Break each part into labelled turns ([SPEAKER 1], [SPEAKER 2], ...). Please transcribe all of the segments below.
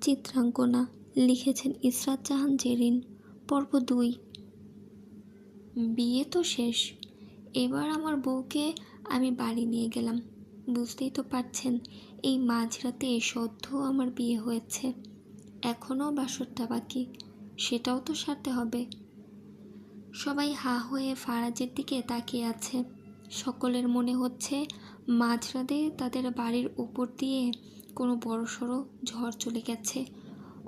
[SPEAKER 1] চিত্রাঙ্কনা লিখেছেন ইসরাত জাহান জেরিন। পর্ব দুই। বিয়ে তো শেষ। এবার আমার বউকে আমি বাড়ি নিয়ে গেলাম। বুঝতেই তো পারছেন, এই মাঝরাতে সদ্য আমার বিয়ে হয়েছে। এখনও বাসরটা বাকি, সেটাও তো সারতে হবে। সবাই হা হয়ে ফারাজের দিকে তাকিয়ে আছে। সকলের মনে হচ্ছে মাঝরাতে তাদের বাড়ির উপর দিয়ে কোনো বড়সড় ঝড় চলে গেছে।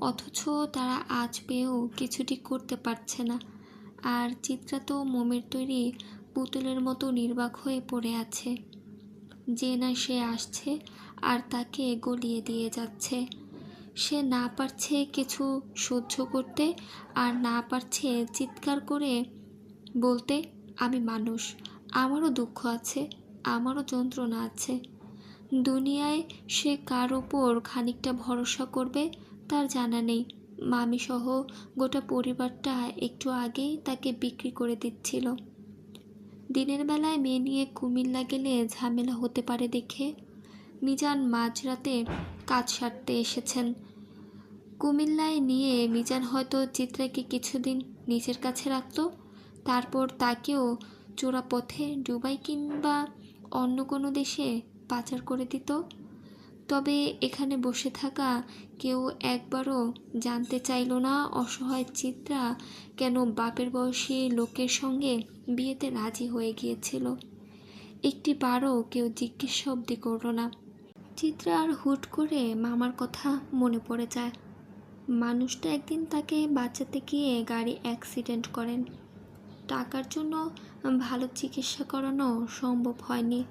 [SPEAKER 1] অথচ তারা আজ পেয়েও কিছুটি করতে পারছে না। আর চিত্রা তো মোমের তৈরি পুতুলের মতো নির্বাক হয়ে পড়ে আছে। যে না সে আসছে আর তাকে গলিয়ে দিয়ে যাচ্ছে। সে না পারছে কিছু সহ্য করতে আর না পারছে চিৎকার করে বলতে, আমি মানুষ, আমারও দুঃখ আছে। আমারও যন্ত্রণা আছে। দুনিয়ায় সে কার ওপর খানিকটা ভরসা করবে তার জানা নেই। মামি সহ গোটা পরিবারটা একটু আগেই তাকে বিক্রি করে দিচ্ছিল। দিনের বেলায় মেয়ে নিয়ে কুমিল্লা গেলে ঝামেলা হতে পারে দেখে মিজান মাঝরাতে কাজ সারতে এসেছেন। কুমিল্লায় নিয়ে মিজান হয়তো চিত্রাকে কিছুদিন নিজের কাছে রাখতো, তারপর তাকেও চোরা পথে দুবাই কিংবা অন্য কোনো দেশে পাচার করে দিত? তবে এখানে বসে থাকা কেউ একবারও জানতে চাইল না অসহায় চিত্রা কেন বাপের বয়সী লোকের সঙ্গে বিয়েতে রাজি হয়ে গিয়েছিল। একটি বারও কেউ জিজ্ঞেস অব্দি করল না। চিত্রার হুট করে মামার কথা মনে পড়ে যায়। মানুষটা একদিন তাকে বাঁচাতে গিয়ে গাড়ি অ্যাক্সিডেন্ট করেন। টাকার জন্য ভালো চিকিৎসা করানো সম্ভব হয়নি।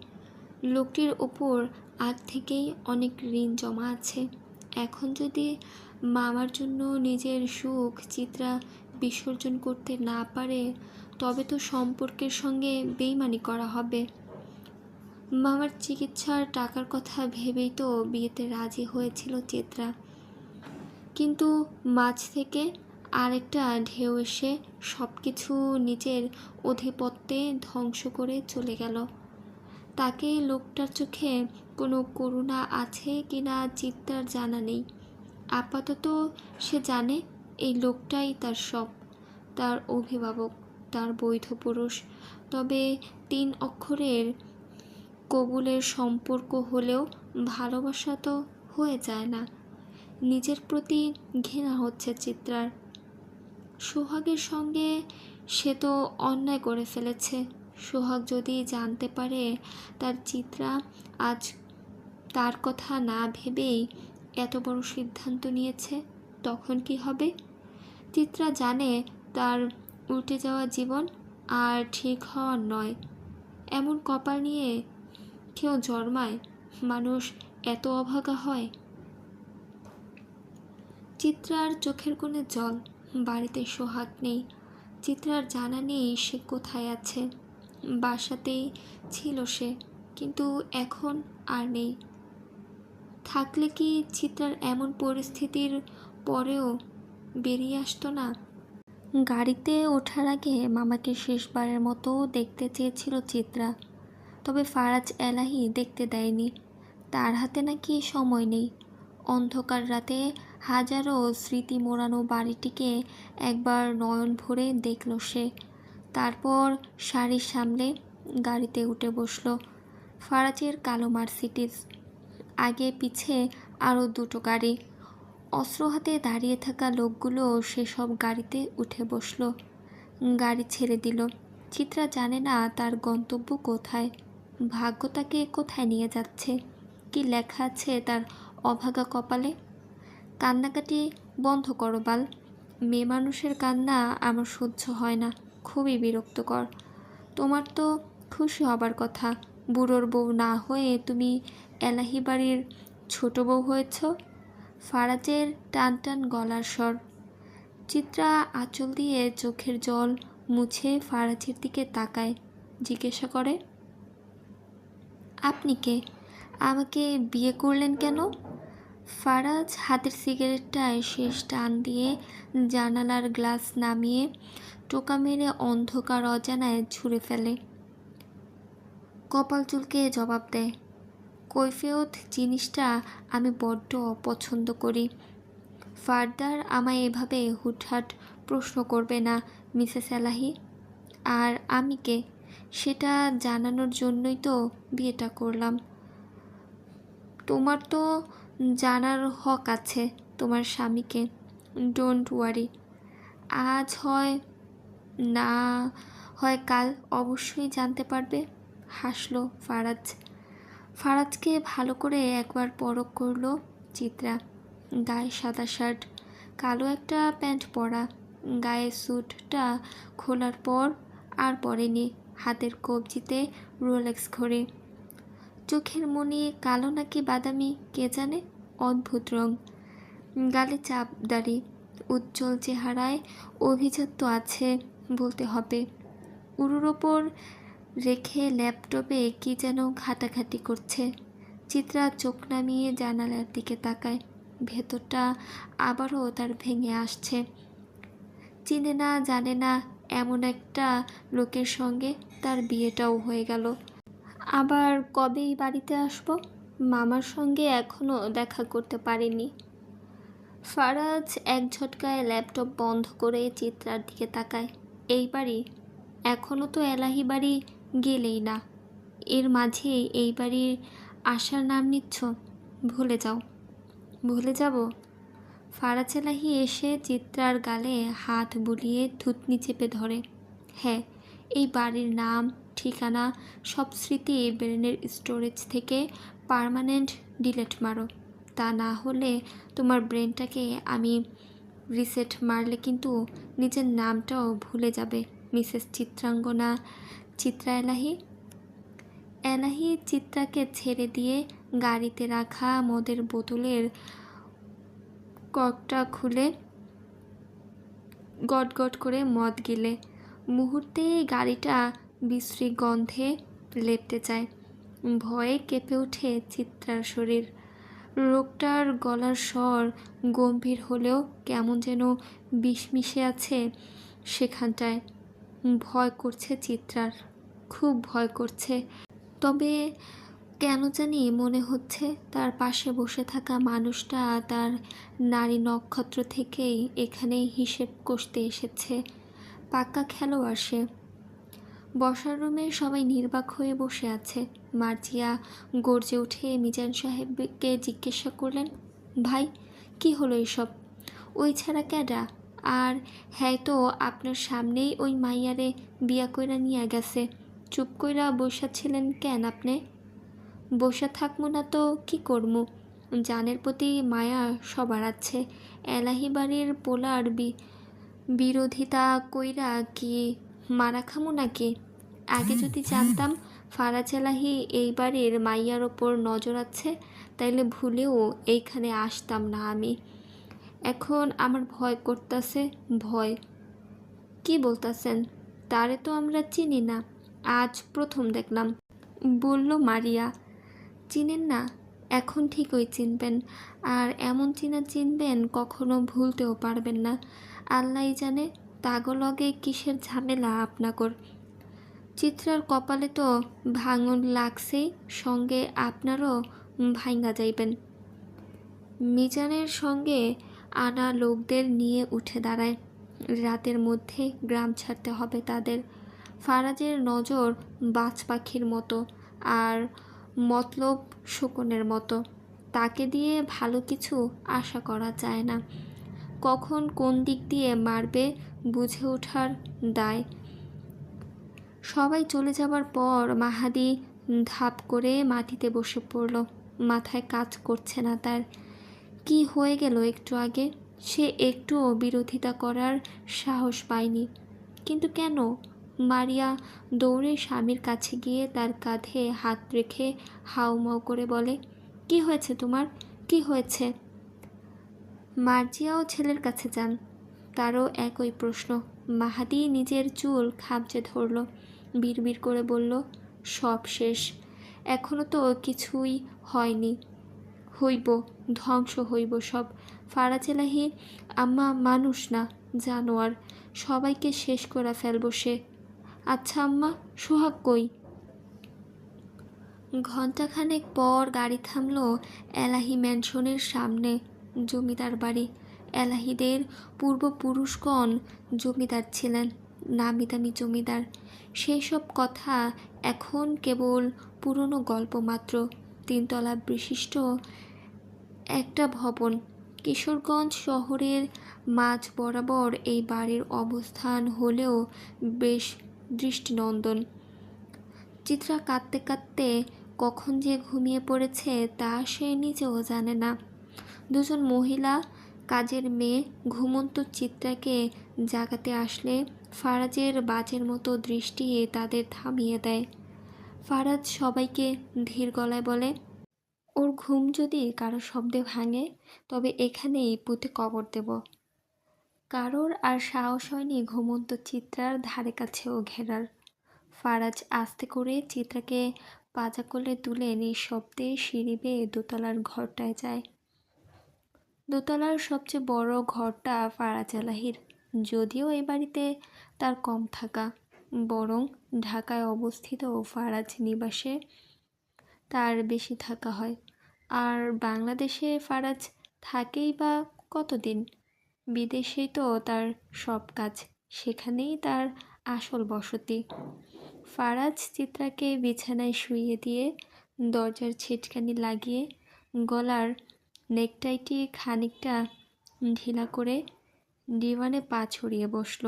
[SPEAKER 1] লোকটির ওপর আগ থেকেই অনেক ঋণ জমা আছে। এখন যদি মামার জন্য নিজের সুখ, চিত্রা বিসর্জন করতে না পারে, তবে তো সম্পর্কের সঙ্গে বেইমানি করা হবে। মামার চিকিৎসার টাকার কথা ভেবেই তো বিয়েতে রাজি হয়েছিল চিত্রা। কিন্তু মাঝ থেকে আরেকটা ঢেউ এসে সব কিছু নিজের অধিপত্যে ধ্বংস করে চলে গেল। তাকে লোকটার চোখে কোনো করুণা আছে কি না চিত্তার জানা নেই। আপাতত সে জানে এই লোকটাই তার সব, তার অভিভাবক, তার বৈধ পুরুষ। তবে তিন অক্ষরের কবুলের সম্পর্ক হলেও ভালোবাসা তো হয়ে যায় না। নিজের প্রতি ঘৃণা হচ্ছে চিত্রার। সোহাগের সঙ্গে সে তো অন্যায় করে ফেলেছে। সোহাগ যদি জানতে পারে তার চিত্রা আজ তার কথা না ভেবেই এত বড় সিদ্ধান্ত নিয়েছে, তখন কি হবে? চিত্রা জানে তার উল্টে যাওয়া জীবন আর ঠিক হওয়ার নয়। এমন কপাল নিয়ে কেউ জন্মায়, মানুষ এত অভাগা হয়। চিত্রার চোখের কোণে জল বাড়িতে সোহাগ নেই। চিত্রার জানা নেই সে কোথায় আছে। বাসাতেই ছিল সে, কিন্তু এখন আর নেই। থাকলে কি চিত্রার এমন পরিস্থিতির পরেও বেরিয়ে আসতো না? গাড়িতে ওঠার আগে মামাকে শেষবারের মতো দেখতে চেয়েছিল চিত্রা, তবে ফারাজ এলাহি দেখতে দেয়নি। তার হাতে নাকি সময় নেই। অন্ধকার রাতে হাজারো স্মৃতি মোড়ানো বাড়িটিকে একবার নয়ন ভরে দেখল সে। তারপর শাড়ির সামনে গাড়িতে উঠে বসল ফারাজের কালো মার্সিডিজ। আগে পিছে আরও দুটো গাড়ি। অস্ত্র হাতে দাঁড়িয়ে থাকা লোকগুলো সেসব গাড়িতে উঠে বসল। গাড়ি ছেড়ে দিল। চিত্রা জানে না তার গন্তব্য কোথায়। ভাগ্য তাকে কোথায় নিয়ে যাচ্ছে? কি লেখা আছে তার অভাগা কপালে? কান্নাকাটি বন্ধ করো, বাল। মেয়ে মানুষের কান্না আমার সহ্য হয় না, খুবই বিরক্তকর। তোমার তো খুশি হবার কথা, বুড়োর বউ না হয়ে তুমি এলাহি বাড়ির ছোট বউ হয়েছ? ফারাজের টান টান গলার স্বর। চিত্রা আঁচল দিয়ে চোখের জল মুছে ফারাজের দিকে তাকায়, জিজ্ঞাসা করে, আপনি কে? আমাকে বিয়ে করলেন কেন? ফারাজ হাতের সিগারেটটায় শেষ টান দিয়ে জানালার গ্লাস নামিয়ে টোকা মেরে অন্ধকার অজানায় ছুঁড়ে ফেলে। কপাল চুলকে জবাব দেয়, কৈফিয়ত, জিনিসটা আমি বড্ড অপছন্দ করি। ফার্দার আমায় এভাবে হুটহাট প্রশ্ন করবে না, মিসেস এলাহি। আর আমি কে? সেটা জানানোর জন্যই তো বিয়েটা করলাম। তোমার তো জানার হক আছে তোমার স্বামীকে। ডোন্ট ওয়ারি আজ হয়, না হয় কাল অবশ্যই জানতে পারবে, হাসলো ফারাজ। ফারাজকে ভালো করে একবার পরখ করল চিত্রা। গায়ে সাদা শার্ট, কালো একটা প্যান্ট পরা। গায়ে স্যুটটা খোলার পর আর পরেনি, হাতের কবজিতে রোলেক্স ঘড়ি। চোখের মনে কালো নাকি বাদামি, কে জানে? অদ্ভুত রং। গালে চাপ, দাড়ি। উজ্জ্বল চেহারায় অভিজাত্য আছে বলতে হবে। উরুর ওপর রেখে ল্যাপটপে কি যেন ঘাটাঘাটি করছে। চিত্রা চোখ নামিয়ে জানালার দিকে তাকায়। ভেতরটা আবারও তার ভেঙে আসছে। চিনে না, জানে না, এমন একটা লোকের সঙ্গে তার বিয়েটাও হয়ে গেল। আবার কবেই বাড়িতে আসব? মামার সঙ্গে এখনও দেখা করতে পারিনি। ফারাজ এক ঝটকায় ল্যাপটপ বন্ধ করে চিত্রার দিকে তাকায়। এই বাড়ি? এখনও তো এলাহি বাড়ি গেলেই না। এর মাঝে এই বাড়ির আসার নাম নিচ্ছ? ভুলে যাও। ভুলে যাব। ফারাজ এলাহি এসে চিত্রার গালে হাত বুলিয়ে থুতনি চেপে ধরে। হ্যাঁ এই বাড়ির নাম ঠিকানা, সব স্মৃতি ব্রেনের স্টোরেজ থেকে পার্মানেন্ট ডিলেট মারো। তা না হলে তোমার ব্রেনটাকে আমি রিসেট মারলে কিন্তু নিজের নামটাও ভুলে যাবে। মিসেস চিত্রাঙ্গনা, চিত্রা এলাহি। এলাহি চিত্রাকে ছেড়ে দিয়ে গাড়িতে রাখা মদের বোতলের ককটা খুলে গট গট করে মদ গিলে। মুহূর্তে গাড়িটা বিশ্রী গন্ধে লেপটে যায়। ভয়ে কেঁপে ওঠে চিত্রার শরীর। রোগটার গলার স্বর গম্ভীর হলেও কেমন যেন বিষমিশে আছে সেখানটায়। ভয় করছে চিত্রার। খুব ভয় করছে। তবে কেন জানি মনে হচ্ছে তার পাশে বসে থাকা মানুষটা তার নারী নক্ষত্র থেকেই এখানে হিসেব কষতে এসেছে। পাক্কা খেলোয়াড় সে। বসার রুমে সবাই নির্বাক হয়ে বসে আছে। মার্জিয়া গর্জে উঠে মিজান সাহেবকে জিজ্ঞাসা করলেন, ভাই, কি হলো এসব? ওই ছাড়া ক্যাডা? আর হ্যাঁ তো, আপনার সামনেই ওই মাইয়ারে বিয়া কইরা নিয়ে গেছে। চুপ কইরা বসা ছিলেন কেন আপনি? বসে থাকব না তো, কি করমু? জানের প্রতি মায়া সবার আছে। এলাহি বাড়ির পোলার বিরোধিতা কইরা কি মারা খামু নাকি? আগে যদি জানতাম ফারাজ এলাহি এই মাইয়ার ওপর নজর আছে, তাইলে ভুলেও এইখানে আসতাম না আমি। এখন আমার ভয় করতেছে, ভয়। কি বলতেছেন? তারে তো আমরা চিনি না। আজ প্রথম দেখলাম। বলল মারিয়া, চিনেন না? এখন ঠিকই চিনবেন। আর এমন চিনা চিনবেন, কখনো ভুলতেও পারবেন না। আল্লাহ জানে তাগলগে কিসের ঝামেলা আপনাকর চিত্রার কপালে তো ভাঙন লাগছেই সঙ্গে আপনারও ভাঙ্গা যাইবেন। মিজানের সঙ্গে আনা লোকদের নিয়ে উঠে দাঁড়ায়। রাতের মধ্যে গ্রাম ছাড়তে হবে তাদের। ফারাজের নজর বাজ পাখির মতো আর মতলব শকুনের মতো। তাকে দিয়ে ভালো কিছু আশা করা যায় না। কখন কোন দিক দিয়ে মারবে বুঝে ওঠার দায়। সবাই চলে যাবার পর মাহাদি ধাপ করে মাটিতে বসে পড়ল। মাথায় কাজ করছে না তার। কি হয়ে গেল একটু আগে? সে একটুও বিরোধিতা করার সাহস পায়নি। কিন্তু কেন? মারিয়া দৌড়ে স্বামীর কাছে গিয়ে তার কাঁধে হাত রেখে হাউমাউ করে বলে, কি হয়েছে তোমার? কি হয়েছে? মার্জিয়াও ছেলের কাছে যান। তারও একই প্রশ্ন। মাহাদি নিজের চুল খামচে ধরল। বিড়বিড় করে বলল, সব শেষ। এখনও তো কিছুই হয়নি। হইব, ধ্বংস হইব সব। ফারাজেলাহি আম্মা মানুষ না, জানোয়ার। সবাইকে শেষ করে ফেলব সে। আচ্ছা আম্মা, সোহাগ কই? ঘণ্টাখানেক পর গাড়ি থামলো এলাহি ম্যানশনের সামনে। জমিদার বাড়ি। এলাহিদের পূর্বপুরুষগণ জমিদার ছিলেন নামি দামি জমিদার। সেই সব কথা এখন কেবল পুরনো গল্প মাত্র। তিনতলা বিশিষ্ট একটা ভবন, কিশোরগঞ্জ শহরের মাঝ বরাবর এই বাড়ির অবস্থান হলেও বেশ দৃষ্টিনন্দন। চিত্রা কাঁদতে কাঁদতে কখন যে ঘুমিয়ে পড়েছে তা সে নিজেও জানে না। দুজন মহিলা কাজের মেয়ে ঘুমন্ত চিত্রাকে জাগাতে আসলে ফারাজের বাজের মতো দৃষ্টি তাদের থামিয়ে দেয়। ফারাজ সবাইকে ধীর গলায় বলে, ওর ঘুম যদি কারও শব্দে ভাঙে, তবে এখানেই পুঁতে কবর দেব। কারোর আর সাহস হয়নি ঘুমন্ত চিত্রার ধারে কাছেও ঘেরার। ফারাজ আস্তে করে চিত্রাকে পাজা কোলে তুলে নিঃশব্দে সিঁড়ি বেয়ে দোতলার ঘরটায় যায়। দোতলার সবচেয়ে বড় ঘরটা ফারাজ এলাহির যদিও এ বাড়িতে তার কম থাকা, বরং ঢাকায় অবস্থিত ফারাজ নিবাসে তার বেশি থাকা হয়। আর বাংলাদেশে ফারাজ থাকেই বা কতদিন? বিদেশেই তো তার সব কাজ, সেখানেই তার আসল বসতি। ফারাজ চিত্রাকে বিছানায় শুইয়ে দিয়ে দরজার ছিটকানি লাগিয়ে গলার নেকটাইটি খানিকটা ঢিলা করে ডিভানে পা ছড়িয়ে বসল।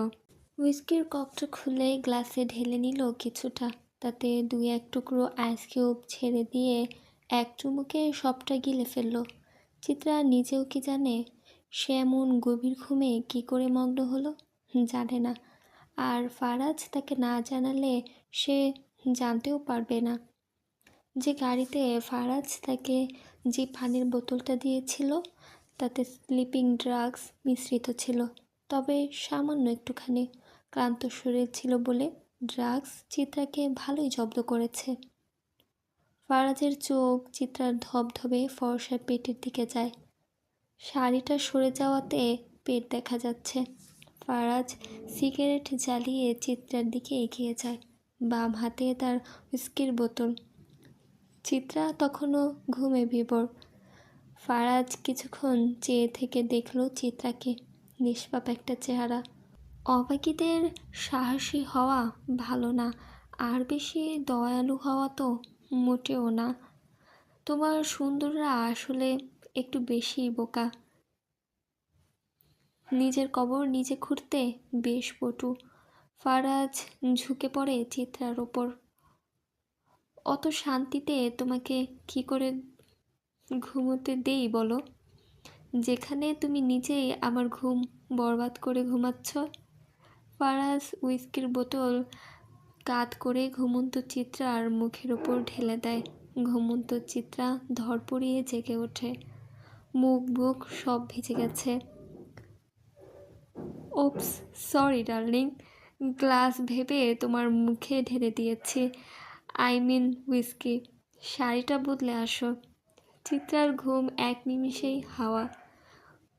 [SPEAKER 1] হুইস্কির ককটা খুলে গ্লাসে ঢেলে নিল কিছুটা, তাতে দুই এক টুকরো আইস কিউব ছেড়ে দিয়ে এক চুমুকে সবটা গিলে ফেলল। চিত্রা নিজেও কি জানে সে এমন গভীর ঘুমে কি করে মগ্ন হলো? জানে না। আর ফারাজ তাকে না জানালে সে জানতেও পারবে না। যে গাড়িতে ফারাজ তাকে যে পানির বোতলটা দিয়েছিল, তাতে স্লিপিং ড্রাগস মিশ্রিত ছিল। তবে সামান্য একটুখানি ক্লান্ত শরীর ছিল বলে ড্রাগস চিত্রাকে ভালোই জব্দ করেছে। ফারাজের চোখ চিত্রার ধবধবে ফর্সা পেটের দিকে যায়। শাড়িটা সরে যাওয়াতে পেট দেখা যাচ্ছে। ফারাজ সিগারেট জ্বালিয়ে চিত্রার দিকে এগিয়ে যায়। বাম হাতে তার হুইস্কির বোতল। চিত্রা তখনও ঘুমে বিবর ফারাজ কিছুক্ষণ চেয়ে থেকে দেখল চিত্রাকে। নিষ্পাপ একটা চেহারা। অবাকিদের সাহসী হওয়া ভালো না, আর বেশি দয়ালু হওয়া তো মোটেও না। তোমার সুন্দররা আসলে একটু বেশি বোকা। নিজের কবর নিজে খুঁড়তে বেশ পটু। ফারাজ ঝুঁকে পড়ে চিত্রার ওপর। অত শান্তিতে তোমাকে কি করে ঘুমোতে দেই বলো? যেখানে তুমি নিজেই আমার ঘুম বরবাদ করে ঘুমাচ্ছ। ফারাজ উইস্কির বোতল কাত করে ঘুমন্ত চিত্রার মুখের ওপর ঢেলে দেয়। ঘুমন্ত চিত্রা ধরপড়িয়ে জেগে ওঠে। মুখ বুক সব ভিজে গেছে। ওপস, সরি ডার্লিং, গ্লাস ভেবে তোমার মুখে ঢেলে দিয়েছি। I mean whisky. শাড়িটা বদলে আসো। চিত্রার ঘুম এক নিমিষেই হাওয়া।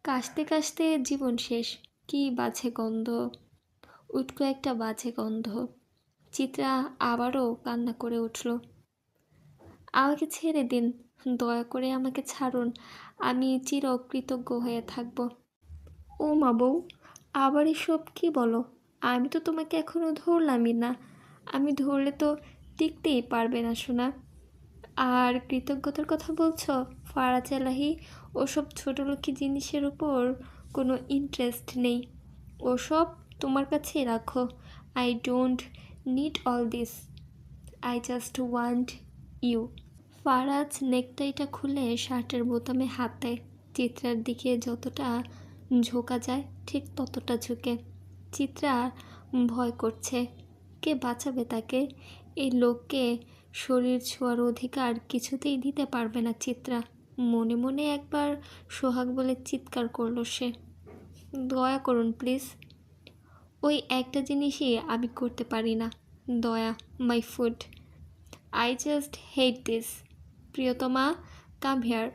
[SPEAKER 1] কাশতে কাশতে জীবন শেষ। কি বাজে গন্ধ। উটকো একটা বাজে গন্ধ। চিত্রা আবারও কান্না করে উঠল। আমাকে ছেড়ে দিন। দয়া করে আমাকে ছাড়ুন। আমি চিরকৃতজ্ঞ হয়ে থাকব। ও মা বউ, আবার এসব কী বলো? আমি তো তোমাকে এখনও ধরলামই না। আমি ধরলে তো টিকতেই পারবে না শোনা আর কৃতজ্ঞতার কথা বলছো? ফারাজ এলাহি ওসব ছোটোলোকি জিনিসের উপর কোনো ইন্টারেস্ট নেই। ওসব তোমার কাছেই রাখো। I don't need all this I just want you Faraz নেকটাইটা খুলে শার্টের বোতামে হাত দেয়। চিত্রার দিকে যতটা ঝোঁকা যায়, ঠিক ততটা ঝুঁকে। চিত্রা ভয় করছে। কে বাঁচাবে তাকে? এই লোককে শরীর ছোঁয়ার অধিকার কিছুতেই দিতে পারবে না চিত্রা। মনে মনে একবার সোহাগ বলে চিৎকার করল সে। দয়া করুন, প্লিজ। ওই একটা জিনিসই আমি করতে পারি না। দয়া, my food. I just hate this. প্রিয়তমা, কাম হেয়ার।